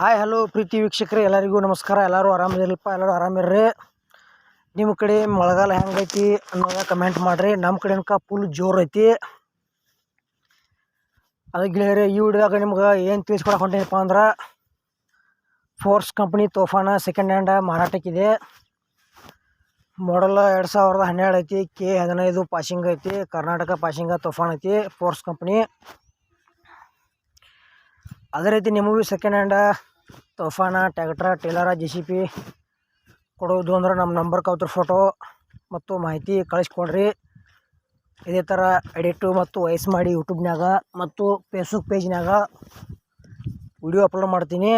Hi hello ಪ್ರೀತಿ ವೀಕ್ಷಕರೇ, ಎಲ್ಲರಿಗೂ ನಮಸ್ಕಾರ. ಎಲ್ಲರೂ ಆರಾಮದಿರಲ್ಪ ಎಲ್ಲರೂ ಆರಾಮಿರ್ರಿ ನಿಮ್ಮ ಕಡೆ ಮಳೆಗಾಲ ಹೆಂಗೈತಿ ಅನ್ನೋದ ಕಮೆಂಟ್ ಮಾಡಿರಿ. ನಮ್ಮ ಕಡೆ ಅನ್ಕ ಫುಲ್ ಜೋರು ಐತಿ. ಗೆಳೆಯರೆ, ಈ ವಿಡಿಯೋದಾಗ ನಿಮ್ಗೆ ಏನು ತಿಳಿಸ್ಕೊಡಕ್ಕೆ ಹೊಂಟೇನಪ್ಪ ಅಂದ್ರೆ Force company Toofan second hand ಮಾರಾಟಕ್ಕಿದೆ model ಎರಡು ಸಾವಿರದ ಹನ್ನೆರಡು ಐತಿ ಕೆ ಹದಿನೈದು ಪಾಸಿಂಗ್ ಐತಿ, ಕರ್ನಾಟಕ ಪಾಸಿಂಗ ತೋಫಾನ್ ಐತಿ ಫೋರ್ಸ್ ಕಂಪ್ನಿ ಅದೇ ರೀತಿ ನಿಮಗೂ second hand Toofan tractor trailer, J C B ಕೊಡೋದು ಅಂದ್ರೆ ನಮ್ಮ ನಂಬರ್ ಅವ್ರ ಫೋಟೋ ಮತ್ತು ಮಾಹಿತಿ ಕಳಿಸ್ಕೊಡ್ರಿ. ಇದೇ ಥರ ಎಡಿಟು ಮತ್ತು ವಯಸ್ಸು ಮಾಡಿ ಯೂಟ್ಯೂಬ್ನಾಗ ಮತ್ತು ಫೇಸ್ಬುಕ್ ಪೇಜ್ನಾಗ ವಿಡಿಯೋ ಅಪ್ಲೋಡ್ ಮಾಡ್ತೀನಿ.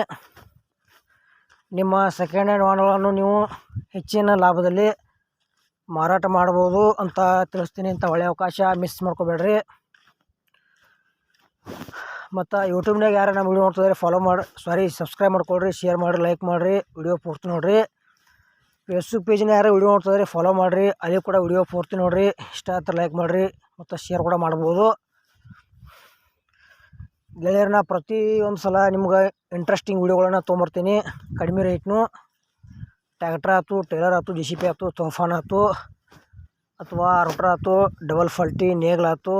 ನಿಮ್ಮ ಸೆಕೆಂಡ್ ಹ್ಯಾಂಡ್ ವಾಹನಗಳನ್ನು ನೀವು ಹೆಚ್ಚಿನ ಲಾಭದಲ್ಲಿ ಮಾರಾಟ ಮಾಡ್ಬೋದು ಅಂತ ತಿಳಿಸ್ತೀನಿ ಅಂತ ಒಳ್ಳೆಯ ಅವಕಾಶ ಮಿಸ್ ಮಾಡ್ಕೋಬೇಡ್ರಿ. ಮತ್ತು ಯೂಟ್ಯೂಬ್ನಾಗ ಯಾರು ನಮ್ಮ ವಿಡಿಯೋ ನೋಡ್ತಿದ್ರೆ ಫಾಲೋ ಮಾಡಿ ಸಾರಿ ಸಬ್ಸ್ಕ್ರೈಬ್ ಮಾಡ್ಕೊಳ್ರಿ ಶೇರ್ ಮಾಡಿರಿ ಲೈಕ್ ಮಾಡಿರಿ ವಿಡಿಯೋ ಪೂರ್ತಿ ನೋಡಿರಿ. ಫೇಸ್ಬುಕ್ ಪೇಜ್ನ ಯಾರು ವಿಡಿಯೋ ನೋಡ್ತಿದ್ರೆ ಫಾಲೋ ಮಾಡಿರಿ, ಅಲ್ಲಿ ಕೂಡ ವಿಡಿಯೋ ಪೂರ್ತಿ ನೋಡಿರಿ. ಇಷ್ಟ ಆಯ್ತು ಲೈಕ್ ಮಾಡಿರಿ, ಮತ್ತು ಶೇರ್ ಕೂಡ ಮಾಡ್ಬೋದು. ಗೆಳೆಯರನ್ನ ಪ್ರತಿ ಒಂದು ಸಲ ನಿಮ್ಗೆ ಇಂಟ್ರೆಸ್ಟಿಂಗ್ ವಿಡಿಯೋಗಳನ್ನ ತೊಗೊಂಬರ್ತೀನಿ. ಕಡಿಮೆ ರೇಟ್ನು ಟ್ಯಾಕ್ಟ್ರ್ ಆಯ್ತು ಟೇಲರ್ ಆಯ್ತು ಜಿ ಸಿ ಪಿ ಆಯ್ತು, ತೋಫಾನ್ ಆಯ್ತು, ಅಥವಾ ರೋಟ್ರ್ ಆಯ್ತು ಡಬಲ್ ಫಲ್ಟಿ ನೇಗ್ಲ್ ಆಯ್ತು.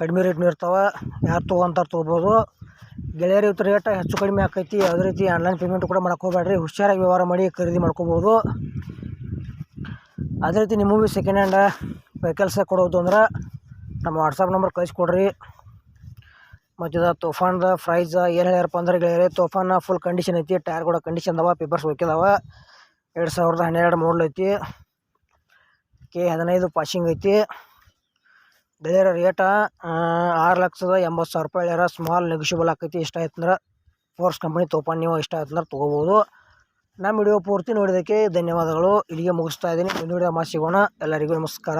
ಕಡಿಮೆ ರೇಟ್ನು ಇರ್ತಾವೆ. ಯಾರು ತೊಗೊಂತಾರೆ ತೊಗೋಬೋದು. ಗೆಳೆಯರು ಇವತ್ತು ರೇಟ್ ಹೆಚ್ಚು ಕಡಿಮೆ ಆಕೈತಿ. ಅದೇ ರೀತಿ ಆನ್ಲೈನ್ ಪೇಮೆಂಟ್ ಕೂಡ ಮಾಡಕ್ಕೆ ಹೋಗ್ಬೇಡ್ರಿ. ಹುಷಾರಾಗಿ ವ್ಯವಹಾರ ಮಾಡಿ ಖರೀದಿ ಮಾಡ್ಕೋಬೋದು. ಅದೇ ರೀತಿ ನಿಮಗೂ ಭೀ ಸೆಕೆಂಡ್ ಹ್ಯಾಂಡ್ ವೆಹಿಕಲ್ಸ್ ಕೊಡೋದು ಅಂದ್ರೆ ನಮ್ಮ ವಾಟ್ಸಪ್ ನಂಬರ್ ಕಳಿಸ್ಕೊಡ್ರಿ. ಮತ್ತು ಇದು ತೋಫಾನ್ದ ಪ್ರೈಸ್ ಏನು ಹೇಳ್ಯಾರಪ್ಪ ಅಂದ್ರೆ ಗೆಳೆಯರೇ, ತೋಫಾನ ಫುಲ್ ಕಂಡೀಷನ್ ಐತಿ. ಟೈರ್ ಕೂಡ ಕಂಡೀಷನ್ ಅದಾವ ಪೇಪರ್ಸ್ ಹೋಗಿದಾವ ಎರಡು ಸಾವಿರದ ಹನ್ನೆರಡು ಮಾಡಲ್ ಐತಿ. ಕೆ ಹದಿನೈದು ಪಾಶಿಂಗ್ ಐತಿ. ಗೆಳೆಯರ ರೇಟ ಆರು ಲಕ್ಷದ ಎಂಬತ್ತು ಸಾವಿರ ರೂಪಾಯಿ ಹೇಳ್ಯಾರ. ಸ್ಮಾಲ್ ನೆಗೋಷಿಯಬಲ್ ಆಕೈತಿ. ಇಷ್ಟ ಆಯ್ತು ಅಂದ್ರೆ ಫೋರ್ಸ್ ಕಂಪ್ನಿ ತೋಫಾನ್ ನೀವು ಇಷ್ಟ ಆಯ್ತಂದ್ರೆ ತೊಗೋಬೋದು. ನಮ್ಮ ವಿಡಿಯೋ ಪೂರ್ತಿ ನೋಡಿದ್ದಕ್ಕೆ ಧನ್ಯವಾದಗಳು. ಇಲ್ಲಿಗೆ ಮುಗಿಸ್ತಾ ಇದ್ದೀನಿ. ಮುಂದಿನ ವಿಡಿಯೋ ಸಿಗೋಣ. ಎಲ್ಲರಿಗೂ ನಮಸ್ಕಾರ.